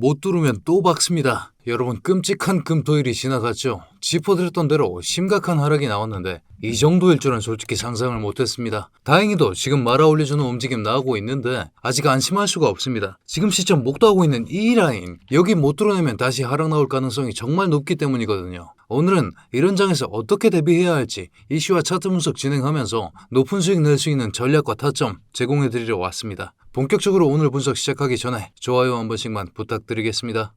못 뚫으면 또 박습니다. 여러분 끔찍한 금토일이 지나갔죠. 짚어드렸던 대로 심각한 하락이 나왔는데 이 정도일 줄은 솔직히 상상을 못했습니다. 다행히도 지금 말아 올려주는 움직임 나오고 있는데 아직 안심할 수가 없습니다. 지금 시점 목도하고 있는 이 라인 여기 못 뚫어내면 다시 하락 나올 가능성이 정말 높기 때문이거든요. 오늘은 이런 장에서 어떻게 대비해야 할지 이슈와 차트 분석 진행하면서 높은 수익 낼 수 있는 전략과 타점 제공해 드리려 왔습니다. 본격적으로 오늘 분석 시작하기 전에 좋아요 한 번씩만 부탁드리겠습니다.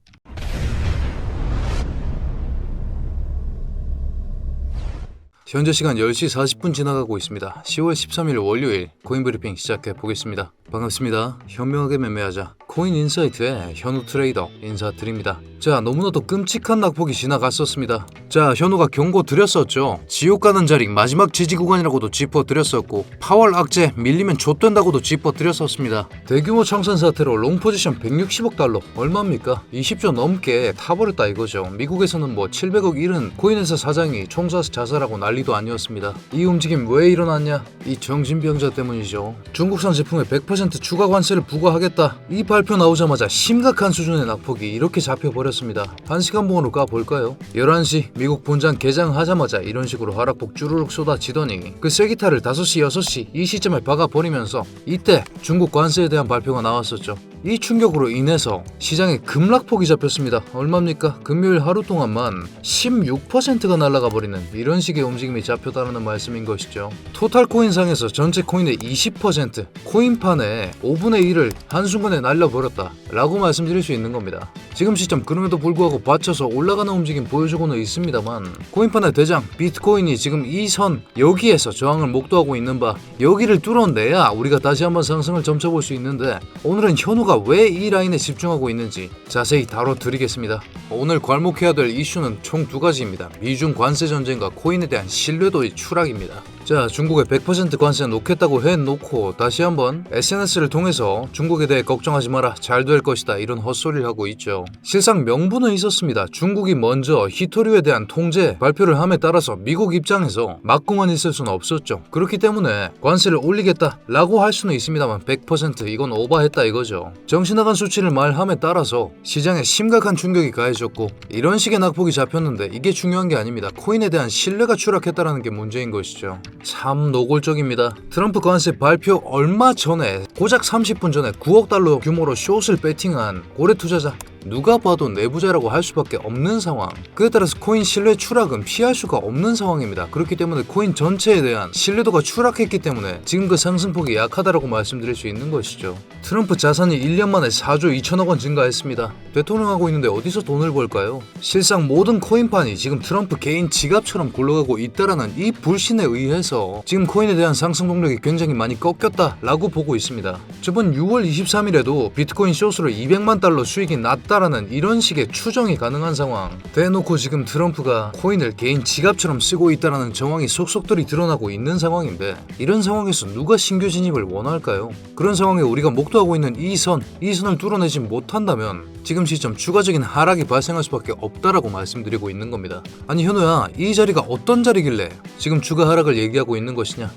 현재 시간 10시 40분 지나가고 있습니다. 10월 13일 월요일 코인 브리핑 시작해 보겠습니다. 반갑습니다. 현명하게 매매하자. 코인 인사이트의 현우 트레이더 인사드립니다. 자, 너무나도 끔찍한 낙폭이 지나갔었습니다. 자, 현우가 경고 드렸었죠. 지옥 가는 자리 마지막 지지 구간이라고도 짚어 드렸었고 파월 악재 밀리면 좆된다고도 짚어 드렸었습니다. 대규모 청산 사태로 롱 포지션 160억 달러 얼마입니까? 20조 넘게 타버렸다 이거죠. 미국에서는 뭐 700억 잃은 코인회사 사장이 총사서 자살하고 난리도 아니었습니다. 이 움직임 왜 일어났냐? 이 정신병자 때문이죠. 중국산 제품에 100% 추가 관세를 부과하겠다. 이발 표 나오자마자 심각한 수준의 낙폭이 이렇게 잡혀버렸습니다. 한 시간 봉으로 까볼까요? 11시 미국 본장 개장하자마자 이런 식으로 하락폭 쭈르륵 쏟아지더니 그 쐐기타를 5시, 6시 이 시점에 박아버리면서 이때 중국 관세에 대한 발표가 나왔었죠. 이 충격으로 인해서 시장에 급락폭이 잡혔습니다. 얼마입니까? 금요일 하루 동안만 16%가 날아가 버리는 이런 식의 움직임이 잡혔다는 말씀인 것이죠. 토탈 코인상에서 전체 코인의 20% 코인판의 5분의 1을 한순간에 날려버렸다 라고 말씀드릴 수 있는 겁니다. 지금 시점 그럼에도 불구하고 받쳐서 올라가는 움직임 보여주고는 있습니다만 코인판의 대장 비트코인이 지금 이 선 여기에서 저항을 목도하고 있는 바 여기를 뚫어내야 우리가 다시 한번 상승을 점쳐볼 수 있는데 오늘은 현우가 왜 이 라인에 집중하고 있는지 자세히 다뤄드리겠습니다. 오늘 괄목해야 될 이슈는 총 두 가지입니다. 미중 관세 전쟁과 코인에 대한 신뢰도의 추락입니다. 자, 중국에 100% 관세 놓겠다고 해놓고 다시 한번 SNS를 통해서 중국에 대해 걱정하지 마라 잘 될 것이다 이런 헛소리를 하고 있죠. 실상 명분은 있었습니다. 중국이 먼저 히토류에 대한 통제 발표를 함에 따라서 미국 입장에서 막고만 있을 수는 없었죠. 그렇기 때문에 관세를 올리겠다라고 할 수는 있습니다만 100% 이건 오버했다 이거죠. 정신나간 수치를 말함에 따라서 시장에 심각한 충격이 가해졌고 이런 식의 낙폭이 잡혔는데 이게 중요한 게 아닙니다. 코인에 대한 신뢰가 추락했다라는 게 문제인 것이죠. 참 노골적입니다. 트럼프 관세 발표 얼마 전에 고작 30분 전에 9억 달러 규모로 숏을 배팅한 고래 투자자 누가 봐도 내부자라고 할 수밖에 없는 상황. 그에 따라서 코인 신뢰 추락은 피할 수가 없는 상황입니다. 그렇기 때문에 코인 전체에 대한 신뢰도가 추락했기 때문에 지금 그 상승폭이 약하다라고 말씀드릴 수 있는 것이죠. 트럼프 자산이 1년 만에 4조 2천억 원 증가했습니다. 대통령하고 있는데 어디서 돈을 벌까요? 실상 모든 코인판이 지금 트럼프 개인 지갑처럼 굴러가고 있다라는 이 불신에 의해서 지금 코인에 대한 상승 동력이 굉장히 많이 꺾였다라고 보고 있습니다. 저번 6월 23일에도 비트코인 숏으로 200만 달러 수익이 났다 라는 이런 식의 추정이 가능한 상황. 대놓고 지금 트럼프가 코인을 개인 지갑처럼 쓰고 있다라는 정황이 속속들이 드러나고 있는 상황인데 이런 상황에서 누가 신규 진입을 원할까요? 그런 상황에 우리가 목도하고 있는 이 선, 이 선을 뚫어내지 못한다면 지금 시점 추가적인 하락이 발생할 수밖에 없다라고 말씀드리고 있는 겁니다. 아니 현우야, 이 자리가 어떤 자리길래 지금 추가 하락을 얘기하고 있는 것이냐?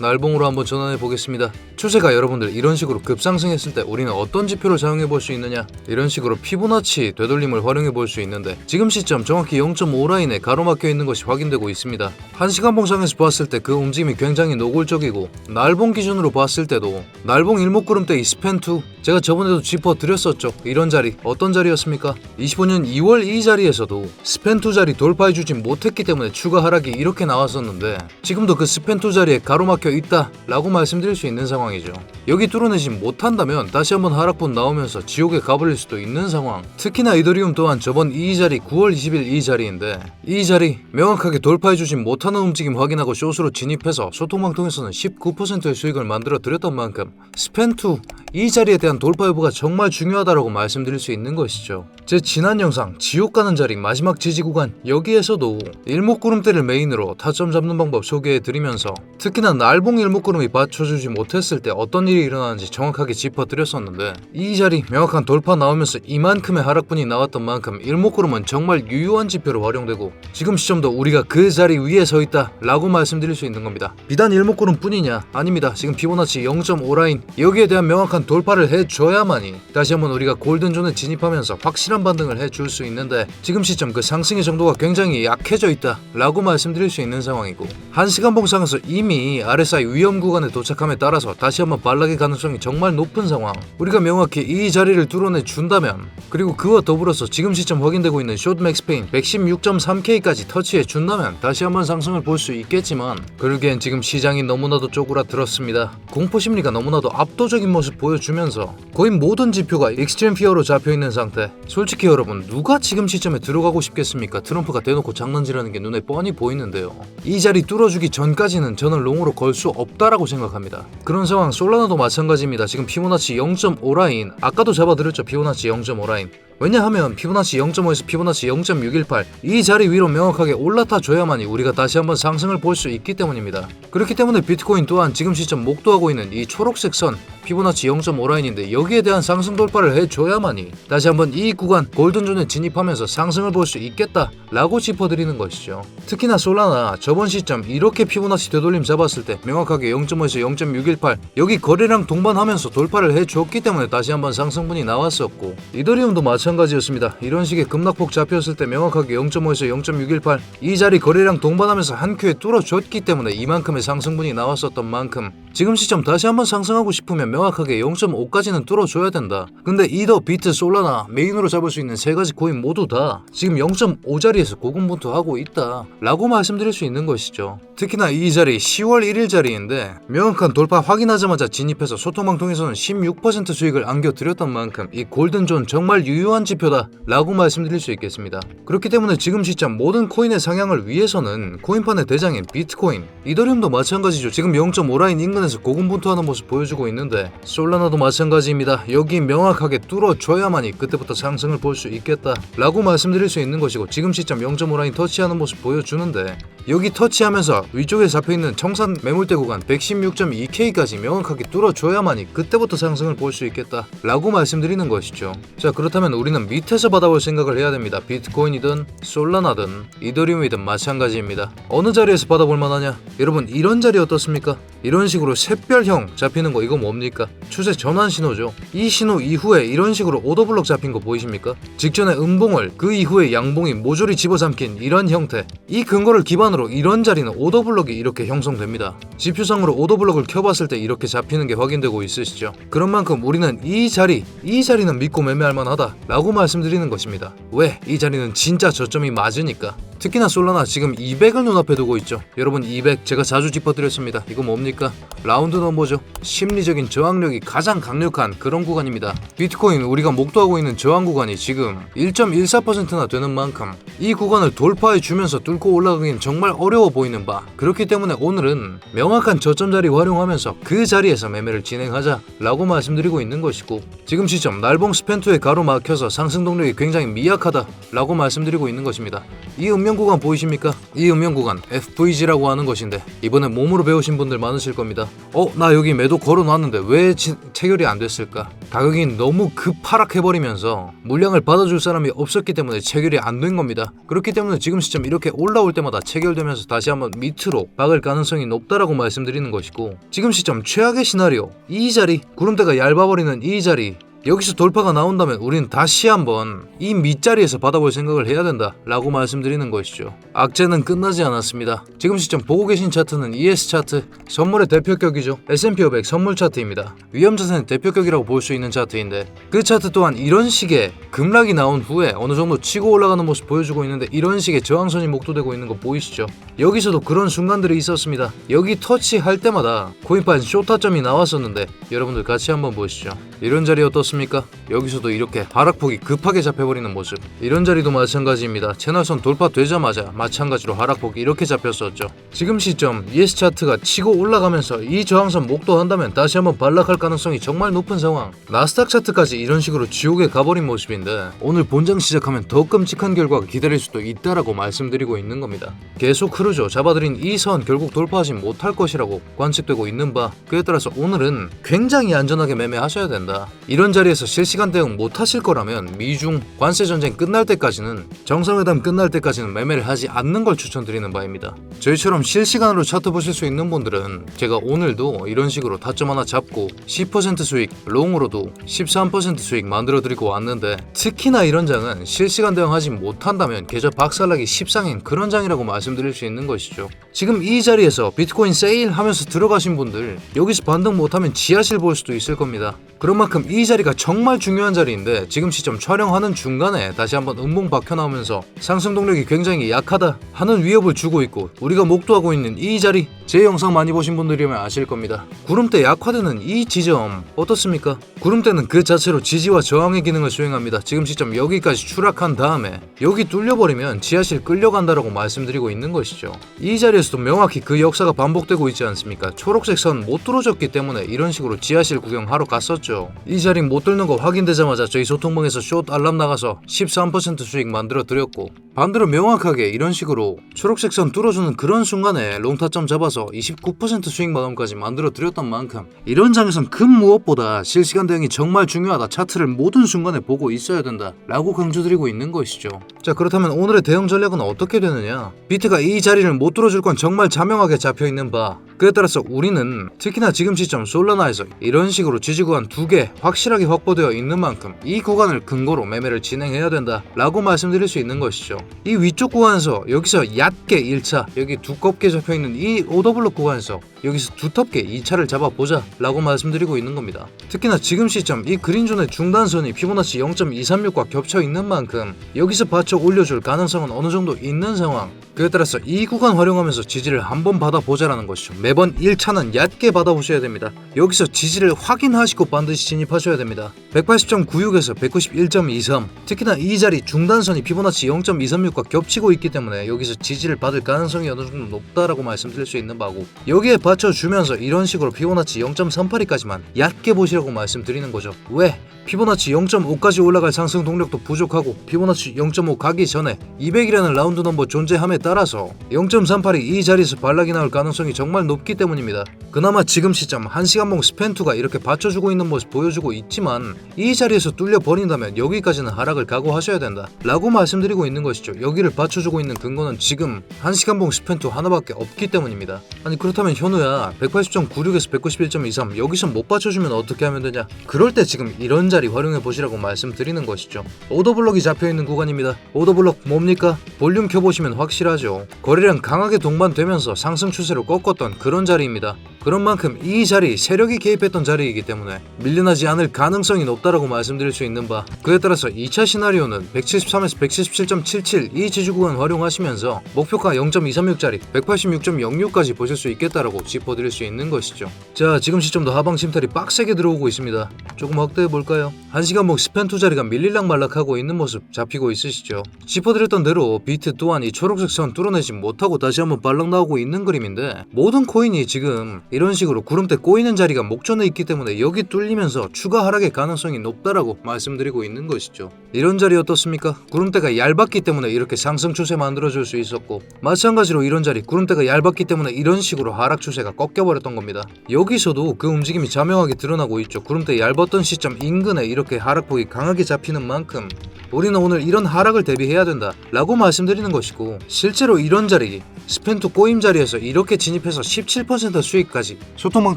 날봉으로 한번 전환해 보겠습니다. 추세가 여러분들 이런 식으로 급상승했을 때 우리는 어떤 지표를 사용해 볼 수 있느냐? 이런 식으로 피보나치 되돌림을 활용해 볼 수 있는데 지금 시점 정확히 0.5 라인에 가로막혀 있는 것이 확인되고 있습니다. 한 시간 봉상에서 봤을 때 그 움직임이 굉장히 노골적이고 날봉 기준으로 봤을 때도 날봉 일목구름대 이 스팬2 제가 저번에도 짚어 드렸었죠. 이런 자리 어떤 자리였습니까? 25년 2월 이 자리에서도 스팬2 자리 돌파해 주지 못했기 때문에 추가 하락이 이렇게 나왔었는데 지금도 그 스팬2 자리에 가로막혀 있다 라고 말씀드릴 수 있는 상황이죠. 여기 뚫어내지 못한다면 다시 한번 하락분 나오면서 지옥에 가버릴 수도 있는 상황. 특히나 이더리움 또한 저번 이 자리 9월 20일 이 자리인데 이 자리 명확하게 돌파해주지 못하는 움직임 확인하고 숏으로 진입해서 소통망 통해서는 19%의 수익을 만들어 드렸던 만큼 스팬2 이 자리에 대한 돌파 여부가 정말 중요하다고 말씀드릴 수 있는 것이죠. 제 지난 영상 지옥 가는 자리 마지막 지지 구간 여기에서도 일목구름대를 메인으로 타점 잡는 방법 소개해드리면서 특히나 날봉 일목구름이 받쳐주지 못했을 때 어떤 일이 일어나는지 정확하게 짚어드렸었는데 이 자리 명확한 돌파 나오면서 이만큼의 하락분이 나왔던 만큼 일목구름은 정말 유효한 지표로 활용되고 지금 시점도 우리가 그 자리 위에 서 있다 라고 말씀드릴 수 있는 겁니다. 비단 일목구름 뿐이냐? 아닙니다. 지금 피보나치 0.5라인 여기에 대한 명확한 돌파를 해줘야만이 다시 한번 우리가 골든존에 진입하면서 확실한 반등을 해줄 수 있는데 지금 시점 그 상승의 정도가 굉장히 약해져 있다 라고 말씀드릴 수 있는 상황이고 한시간 봉상에서 이미 RSI 위험 구간에 도착함에 따라서 다시 한번 발락의 가능성이 정말 높은 상황. 우리가 명확히 이 자리를 뚫어내 준다면 그리고 그와 더불어서 지금 시점 확인되고 있는 숏 맥스페인 116.3K까지 터치해 준다면 다시 한번 상승을 볼 수 있겠지만 그러기엔 지금 시장이 너무나도 쪼그라들었습니다. 공포 심리가 너무나도 압도적인 모습 보여주면서 거의 모든 지표가 익스트림 피어로 잡혀있는 상태. 솔직히 여러분 누가 지금 시점에 들어가고 싶겠습니까? 트럼프가 대놓고 장난질하는 게 눈에 뻔히 보이는데요. 이 자리 뚫어주기 전까지는 저는 롱으로 걸 수 없다라고 생각합니다. 그런 상황 솔라나도 마찬가지입니다. 지금 피보나치 0.5 라인 아까도 잡아드렸죠. 피보나치 0.5 라인 왜냐하면 피보나치 0.5에서 피보나치 0.618 이 자리 위로 명확하게 올라타 줘야만이 우리가 다시 한번 상승을 볼 수 있기 때문입니다. 그렇기 때문에 비트코인 또한 지금 시점 목도하고 있는 이 초록색 선 피보나치 0.5 라인인데 여기에 대한 상승 돌파를 해줘야만이 다시 한번 이 구간 골든존에 진입하면서 상승을 볼 수 있겠다 라고 짚어드리는 것이죠. 특히나 솔라나 저번 시점 이렇게 피보나치 되돌림 잡았을 때 명확하게 0.5에서 0.618 여기 거래량 동반하면서 돌파를 해줬기 때문에 다시 한번 상승분이 나왔었고 이더리움도 마찬가지 였습니다. 이런 식의 급락폭 잡혔을 때 명확하게 0.5에서 0.618 이 자리 거래량 동반하면서 한 큐에 뚫어줬기 때문에 이만큼의 상승분이 나왔었던 만큼 지금 시점 다시 한번 상승하고 싶으면 명확하게 0.5까지는 뚫어줘야 된다. 근데 이더, 비트, 솔라나 메인으로 잡을 수 있는 세 가지 코인 모두 다 지금 0.5 자리에서 고군분투하고 있다. 라고 말씀드릴 수 있는 것이죠. 특히나 이 자리 10월 1일 자리인데 명확한 돌파 확인하자마자 진입해서 소통방통에서는 16% 수익을 안겨드렸던 만큼 이 골든존 정말 유효한 지표다. 라고 말씀드릴 수 있겠습니다. 그렇기 때문에 지금 시점 모든 코인의 상향을 위해서는 코인판의 대장인 비트코인, 이더리움도 마찬가지죠. 지금 0.5라인 인근에서 고군분투하는 모습 보여주고 있는데 솔라나도 마찬가지입니다. 여기 명확하게 뚫어줘야만이 그때부터 상승을 볼 수 있겠다 라고 말씀드릴 수 있는 것이고 지금 시점 0.5라인 터치하는 모습 보여주는데 여기 터치하면서 위쪽에 잡혀있는 청산 매물대 구간 116.2K까지 명확하게 뚫어줘야만이 그때부터 상승을 볼 수 있겠다 라고 말씀드리는 것이죠 자 그렇다면 우리 는 밑에서 받아볼 생각을 해야 됩니다. 비트코인이든 솔라나든 이더리움이든 마찬가지입니다. 어느 자리에서 받아볼 만하냐? 여러분 이런 자리 어떻습니까? 이런 식으로 샛별형 잡히는 거 이거 뭡니까? 추세 전환 신호죠. 이 신호 이후에 이런 식으로 오더블럭 잡힌 거 보이십니까? 직전에 음봉을 그 이후에 양봉이 모조리 집어삼킨 이런 형태. 이 근거를 기반으로 이런 자리는 오더블럭이 이렇게 형성됩니다. 지표상으로 오더블럭을 켜봤을 때 이렇게 잡히는 게 확인되고 있으시죠? 그런 만큼 우리는 이 자리 이 자리는 믿고 매매할 만하다 라고 말씀드리는 것입니다 왜? 이 자리는 진짜 저점이 맞으니까 특히나 솔라나 지금 200을 눈앞에 두고 있죠. 여러분 200 제가 자주 짚어드렸습니다. 이거 뭡니까? 라운드 넘버죠. 심리적인 저항력이 가장 강력한 그런 구간입니다. 비트코인 우리가 목도하고 있는 저항 구간이 지금 1.14%나 되는 만큼 이 구간을 돌파해 주면서 뚫고 올라가긴 정말 어려워 보이는 바 그렇기 때문에 오늘은 명확한 저점 자리 활용하면서 그 자리에서 매매를 진행하자 라고 말씀드리고 있는 것이고 지금 시점 날봉 스펜트에 가로막혀서 상승 동력이 굉장히 미약하다 라고 말씀드리고 있는 것입니다. 이 음영 구간 보이십니까? 이 음영 구간 FVG라고 하는 것인데 이번에 몸으로 배우신 분들 많으실 겁니다. 어, 나 여기 매도 걸어놨는데 왜 지- 체결이 안 됐을까? 가격이 너무 급하락해버리면서 물량을 받아줄 사람이 없었기 때문에 체결이 안 된 겁니다. 그렇기 때문에 지금 시점 이렇게 올라올 때마다 체결되면서 다시 한번 밑으로 박을 가능성이 높다라고 말씀드리는 것이고 지금 시점 최악의 시나리오 이 자리 구름대가 얇아버리는 이 자리 여기서 돌파가 나온다면 우리는 다시 한번 이 밑자리에서 받아볼 생각을 해야 된다 라고 말씀드리는 것이죠. 악재는 끝나지 않았습니다. 지금 시점 보고 계신 차트는 ES 차트 선물의 대표격이죠. S&P 500 선물 차트입니다. 위험자산의 대표격이라고 볼 수 있는 차트인데 그 차트 또한 이런 식의 급락이 나온 후에 어느 정도 치고 올라가는 모습 보여주고 있는데 이런 식의 저항선이 목도되고 있는 거 보이시죠? 여기서도 그런 순간들이 있었습니다. 여기 터치할 때마다 코인판 쇼타점이 나왔었는데 여러분들 같이 한번 보시죠. 이런 자리 어떻습니까 어떻습니까? 여기서도 이렇게 하락폭이 급하게 잡혀버리는 모습. 이런 자리도 마찬가지입니다. 채널선 돌파되자마자 마찬가지로 하락폭이 이렇게 잡혔었죠. 지금 시점 ES 차트가 치고 올라가면서 이 저항선 목도한다면 다시 한번 반락할 가능성이 정말 높은 상황. 나스닥 차트까지 이런 식으로 지옥에 가버린 모습인데 오늘 본장 시작하면 더 끔찍한 결과가 기다릴 수도 있다라고 말씀드리고 있는 겁니다. 계속 흐르죠. 잡아들인 이 선 결국 돌파하지 못할 것이라고 관측되고 있는 바. 그에 따라서 오늘은 굉장히 안전하게 매매하셔야 된다. 이런 자 리에서 실시간 대응 못 하실 거라면 미중 관세 전쟁 끝날 때까지는 정상회담 끝날 때까지는 매매를 하지 않는 걸 추천드리는 바입니다. 저희처럼 실시간으로 차트 보실 수 있는 분들은 제가 오늘도 이런 식으로 타점 하나 잡고 10% 수익 롱으로도 13% 수익 만들어 드리고 왔는데 특히나 이런 장은 실시간 대응하지 못한다면 계좌 박살나기 십상인 그런 장이라고 말씀드릴 수 있는 것이죠. 지금 이 자리에서 비트코인 세일 하면서 들어가신 분들 여기서 반등 못하면 지하실 볼 수도 있을 겁니다. 그런 만큼 이 자리가 정말 중요한 자리인데 지금 시점 촬영하는 중간에 다시 한번 음봉 박혀 나오면서 상승 동력이 굉장히 약하다 하는 위협을 주고 있고 우리가 목도하고 있는 이 자리 제 영상 많이 보신 분들이면 아실 겁니다 구름대 약화되는 이 지점 어떻습니까? 구름대는 그 자체로 지지와 저항의 기능을 수행합니다 지금 시점 여기까지 추락한 다음에 여기 뚫려버리면 지하실 끌려간다라고 말씀드리고 있는 것이죠 이 자리에서도 명확히 그 역사가 반복되고 있지 않습니까? 초록색 선 못 뚫어졌기 때문에 이런 식으로 지하실 구경하러 갔었죠 이 자리 못 뚫는 거 확인되자마자 저희 소통방에서 숏 알람 나가서 13% 수익 만들어 드렸고 반대로 명확하게 이런 식으로 초록색 선 뚫어주는 그런 순간에 롱타점 잡아서 29% 수익 마감까지 만들어 드렸던 만큼 이런 장에선 큰 무엇보다 실시간 대응이 정말 중요하다. 차트를 모든 순간에 보고 있어야 된다 라고 강조드리고 있는 것이죠. 자 그렇다면 오늘의 대응 전략은 어떻게 되느냐? 비트가 이 자리를 못 뚫어줄 건 정말 자명하게 잡혀있는 바. 그에 따라서 우리는 특히나 지금 시점 솔라나에서 이런 식으로 지지 구간 두 개 확실하게 확보되어 있는 만큼 이 구간을 근거로 매매를 진행해야 된다 라고 말씀드릴 수 있는 것이죠. 이 위쪽 구간에서 여기서 얕게 1차 여기 두껍게 접혀있는 이 오더블록 구간에서 여기서 두텁게 2차를 잡아보자 라고 말씀드리고 있는 겁니다. 특히나 지금 시점 이 그린존의 중단선이 피보나치 0.236과 겹쳐 있는 만큼 여기서 받쳐 올려줄 가능성은 어느 정도 있는 상황. 그에 따라서 이 구간 활용하면서 지지를 한번 받아보자라는 것이죠. 매번 1차는 얕게 받아보셔야 됩니다. 여기서 지지를 확인하시고 반드시 진입하셔야 됩니다 180.96에서 191.23 특히나 이 자리 중단선이 피보나치 0.236과 겹치고 있기 때문에 여기서 지지를 받을 가능성이 어느 정도 높다라고 말씀드릴 수 있는 바고 여기에 받쳐주면서 이런 식으로 피보나치 0.382까지만 얕게 보시라고 말씀드리는 거죠 왜? 피보나치 0.5까지 올라갈 상승 동력도 부족하고 피보나치 0.5 가기 전에 200이라는 라운드 넘버 존재함에 따라서 0.38이 이 자리에서 반락이 나올 가능성이 정말 높기 때문입니다. 그나마 지금 시점 1시간봉 스펜투가 이렇게 받쳐주고 있는 모습 보여주고 있지 만 이 자리에서 뚫려 버린다면 여기까지는 하락을 각오하셔야 된다 라고 말씀드리고 있는 것이죠. 여기를 받쳐주고 있는 근거는 지금 1시간봉 스펜투 하나밖에 없기 때문입니다. 아니 그렇다면 현우야 180.96에서 191.23 여기서 못 받쳐주면 어떻게 하면 되냐 그럴 때 지금 이런 자리 활용해 보시라고 말씀드리는 것이죠. 오더블럭이 잡혀있는 구간입니다. 오더블럭 뭡니까? 볼륨 켜보시면 확실하죠. 거래량 강하게 동반되면서 상승 추세로 꺾었던 그런 자리입니다. 그런 만큼 이 자리 세력이 개입했던 자리이기 때문에 밀려나지 않을 가능성이 높다라고 말씀드릴 수 있는 바 그에 따라서 2차 시나리오는 173에서 177.77 이 지지 구간 활용하시면서 목표가 0.236짜리 186.06까지 보실 수 있겠다라고 짚어드릴 수 있는 것이죠. 자 지금 시점도 하방 침탈이 빡세게 들어오고 있습니다. 조금 확대해 볼까요? 1시간목 스펜 투 자리가 밀릴락 말락하고 있는 모습 잡히고 있으시죠? 짚어드렸던 대로 비트 또한 이 초록색 선 뚫어내지 못하고 다시 한번 발락 나오고 있는 그림인데 모든 코인이 지금 이런 식으로 구름대 꼬이는 자리가 목전에 있기 때문에 여기 뚫리면서 추가 하락의 가능성이 높다라고 말씀드리고 있는 것이죠. 이런 자리 어떻습니까? 구름대가 얇았기 때문에 이렇게 상승 추세 만들어줄 수 있었고 마찬가지로 이런 자리 구름대가 얇았기 때문에 이런 식으로 하락 추세가 꺾여버렸던 겁니다. 여기서도 그 움직임이 자명하게 드러나고 있죠. 구름대 얇았던 시점 인근에 이렇게 하락폭이 강하게 잡히는 만큼 우리는 오늘 이런 하락을 대비해야 된다 라고 말씀드리는 것이고 실제로 이런 자리 스펜투 꼬임 자리에서 이렇게 진입해서 17% 수익까지 소통방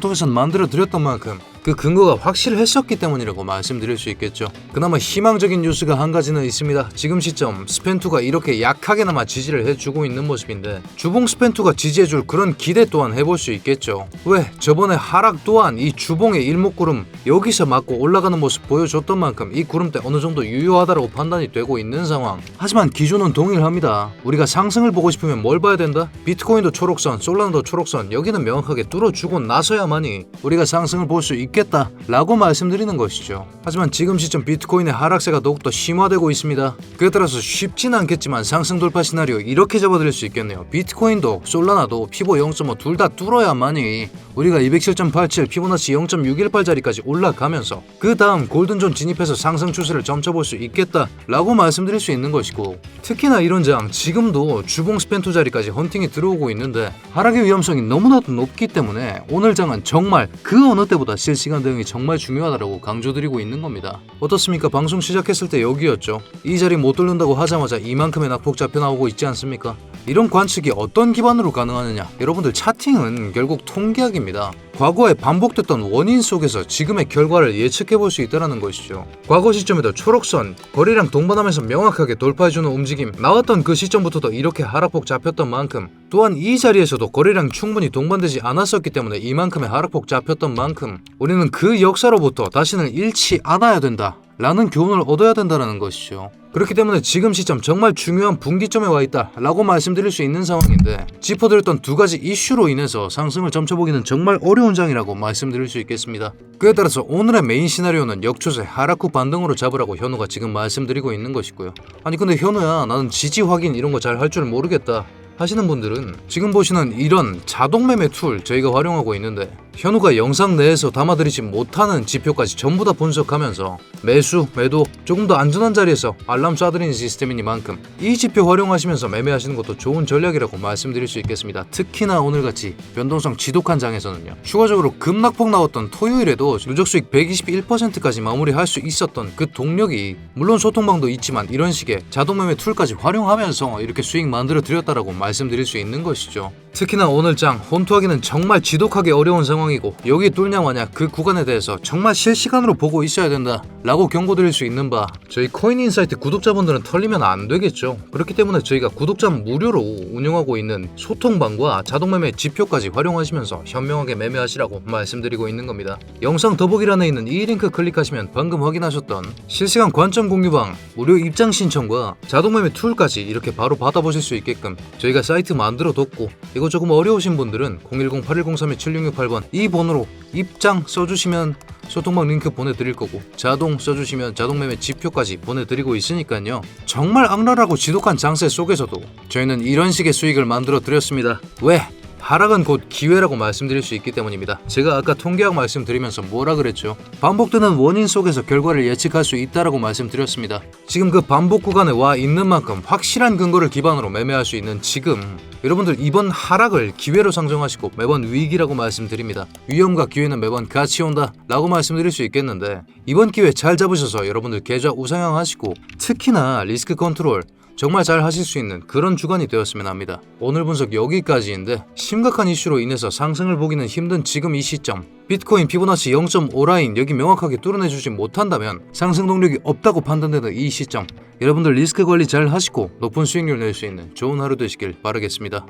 통해서 만들어 드렸던 만큼 그 근거가 확실했었기 때문이라고 말씀드릴 수 있겠죠. 그나마 희망적인 뉴스가 한 가지는 있습니다. 지금 시점 스펜투가 이렇게 약하게나마 지지를 해주고 있는 모습인데 주봉 스펜투가 지지해줄 그런 기대 또한 해볼 수 있겠죠. 왜? 저번에 하락 또한 이 주봉의 일목구름 여기서 맞고 올라가는 모습 보여줬던 만큼 이 구름대 어느 정도 유효하다고 판단이 되고 있는 상황. 하지만 기준은 동일합니다. 우리가 상승을 보고 싶으면 뭘 봐야 된다? 비트코인도 초록선, 솔라나도 초록선 여기는 명확하게 뚫어 주고 나서야만이 우리가 상승을 볼 수 있겠다 라고 말씀드리는 것이죠. 하지만 지금 시점 비트코인의 하락세가 더욱더 심화되고 있습니다. 그에 따라서 쉽진 않겠지만 상승 돌파 시나리오 이렇게 잡아드릴 수 있겠네요. 비트코인도 솔라나도 피보 0.5 둘 다 뚫어야만이 우리가 207.87 피보나치 0.618짜리까지 올라가면서 그 다음 골든존 진입해서 상승 추세를 점쳐볼 수 있겠다 라고 말씀드릴 수 있는 것이고 특히나 이런 장 지금도 주봉 스펜투 자리까지 헌팅이 들어오고 있는데 하락의 위험성이 너무나도 높기 때문에 오늘 장은 정말 그 어느 때보다 실시간 대응이 정말 중요하다고 강조드리고 있는 겁니다. 어떻습니까? 방송 시작했을 때 여기였죠. 이 자리 못 뚫는다고 하자마자 이만큼의 낙폭 잡혀 나오고 있지 않습니까? 이런 관측이 어떤 기반으로 가능하느냐? 여러분들 차팅은 결국 통계학입니다. 과거에 반복됐던 원인 속에서 지금의 결과를 예측해 볼 수 있다는 것이죠. 과거 시점에도 초록선, 거리랑 동반하면서 명확하게 돌파해주는 움직임 나왔던 그 시점부터도 이렇게 하락폭 잡혔던 만큼 또한 이 자리에서도 거리랑 충분히 동반되지 않았었기 때문에 이만큼의 하락폭 잡혔던 만큼 우리는 그 역사로부터 다시는 잃지 않아야 된다. 라는 교훈을 얻어야 된다는 것이죠. 그렇기 때문에 지금 시점 정말 중요한 분기점에 와 있다 라고 말씀드릴 수 있는 상황인데 짚어드렸던 두 가지 이슈로 인해서 상승을 점쳐보기는 정말 어려운 장이라고 말씀드릴 수 있겠습니다. 그에 따라서 오늘의 메인 시나리오는 역초세 하락 후 반등으로 잡으라고 현우가 지금 말씀드리고 있는 것이고요. 아니 근데 현우야 나는 지지 확인 이런 거 잘 할 줄 모르겠다. 하시는 분들은 지금 보시는 이런 자동 매매 툴 저희가 활용하고 있는데 현우가 영상 내에서 담아드리지 못하는 지표까지 전부 다 분석하면서 매수, 매도 조금 더 안전한 자리에서 알람 쏴드리는 시스템이니만큼 이 지표 활용하시면서 매매하시는 것도 좋은 전략이라고 말씀드릴 수 있겠습니다. 특히나 오늘같이 변동성 지독한 장에서는요. 추가적으로 급락폭 나왔던 토요일에도 누적 수익 121%까지 마무리할 수 있었던 그 동력이 물론 소통방도 있지만 이런 식의 자동 매매 툴까지 활용하면서 이렇게 수익 만들어 드렸다라고 말씀드릴 수 있는 것이죠. 특히나 오늘 장 혼투하기는 정말 지독하게 어려운 상황이고 여기 뚫냐 마냐 그 구간에 대해서 정말 실시간으로 보고 있어야 된다 라고 경고드릴 수 있는 바 저희 코인인사이트 구독자분들은 털리면 안 되겠죠. 그렇기 때문에 저희가 구독자 무료로 운영하고 있는 소통방과 자동매매 지표까지 활용하시면서 현명하게 매매하시라고 말씀드리고 있는 겁니다. 영상 더보기란에 있는 이 링크 클릭하시면 방금 확인하셨던 실시간 관점 공유방 무료 입장 신청과 자동매매 툴까지 이렇게 바로 받아보실 수 있게끔 저희가 사이트 만들어 뒀고 이거 조금 어려우신 분들은 010-8103-7668번 이 번호로 입장 써주시면 소통방 링크 보내드릴 거고 자동 써주시면 자동 매매 지표까지 보내드리고 있으니까요 정말 악랄하고 지독한 장세 속에서도 저희는 이런 식의 수익을 만들어 드렸습니다 왜? 하락은 곧 기회라고 말씀드릴 수 있기 때문입니다. 제가 아까 통계학 말씀드리면서 뭐라 그랬죠? 반복되는 원인 속에서 결과를 예측할 수 있다라고 말씀드렸습니다. 지금 그 반복 구간에 와 있는 만큼 확실한 근거를 기반으로 매매할 수 있는 지금 여러분들 이번 하락을 기회로 상정하시고 매번 위기라고 말씀드립니다. 위험과 기회는 매번 같이 온다 라고 말씀드릴 수 있겠는데 이번 기회 잘 잡으셔서 여러분들 계좌 우상향하시고 특히나 리스크 컨트롤 정말 잘 하실 수 있는 그런 주간이 되었으면 합니다. 오늘 분석 여기까지인데 심각한 이슈로 인해서 상승을 보기는 힘든 지금 이 시점 비트코인 피보나치 0.5 라인 여기 명확하게 뚫어내주지 못한다면 상승 동력이 없다고 판단되는 이 시점 여러분들 리스크 관리 잘 하시고 높은 수익률 낼 수 있는 좋은 하루 되시길 바라겠습니다.